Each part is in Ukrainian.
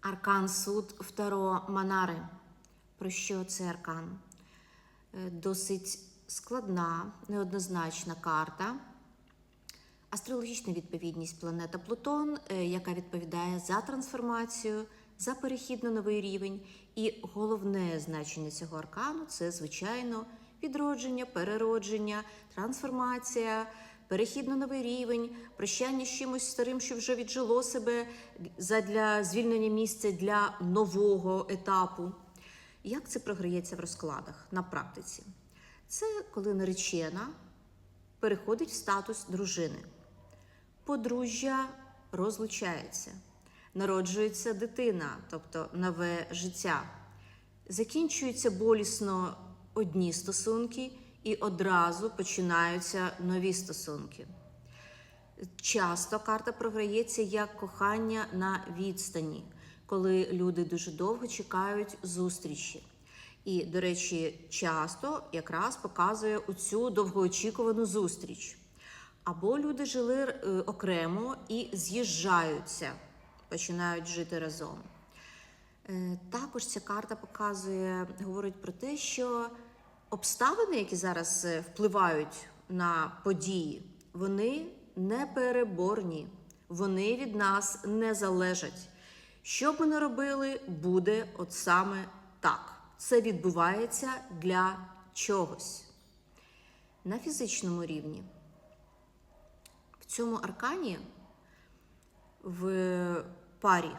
Аркан суд Второ Манари. Про що це аркан? Е, Досить складна, неоднозначна карта. Астрологічна відповідність планета Плутон, е, яка відповідає за трансформацію, за перехід на новий рівень. І головне значення цього аркану це, звичайно, відродження, переродження, трансформація, перехід на новий рівень, прощання з чимось старим, що вже віджило себе задля звільнення місця для нового етапу. Як це програється в розкладах на практиці? Це коли наречена переходить в статус дружини. Подружжя розлучається, народжується дитина, тобто нове життя. Закінчуються болісно одні стосунки і одразу починаються нові стосунки. Часто карта програється як кохання на відстані, коли люди дуже довго чекають зустрічі. І, до речі, часто якраз показує оцю довгоочікувану зустріч. Або люди жили е, окремо і з'їжджаються, починають жити разом. Е, Також ця карта показує, говорить про те, що обставини, які зараз е, впливають на події, вони непереборні, вони від нас не залежать. Що б ми не робили, буде от саме так. Це відбувається для чогось. На фізичному рівні. В цьому аркані в парі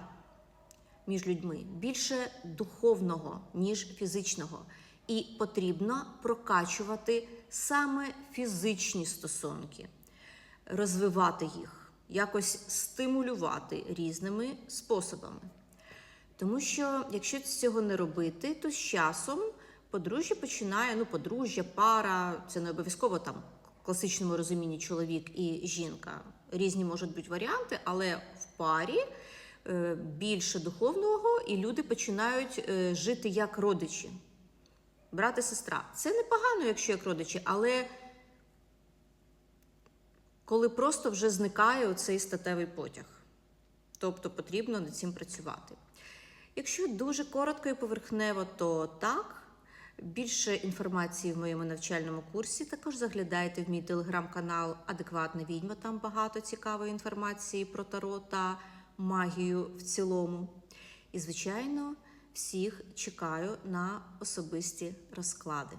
між людьми більше духовного, ніж фізичного. І потрібно прокачувати саме фізичні стосунки, розвивати їх, якось стимулювати різними способами. Тому що, якщо цього не робити, то з часом подружжя починає, ну, подружжя, пара, це не обов'язково там в класичному розумінні чоловік і жінка. Різні можуть бути варіанти, але в парі е, більше духовного, і люди починають е, жити як родичі. Брат і сестра. Це непогано, якщо як родичі, але коли просто вже зникає цей статевий потяг. Тобто потрібно над цим працювати. Якщо дуже коротко і поверхнево, то так. Більше інформації в моєму навчальному курсі. Також заглядайте в мій телеграм-канал Адекватна відьма. Там багато цікавої інформації про таро та магію в цілому. І, звичайно, всіх чекаю на особисті розклади.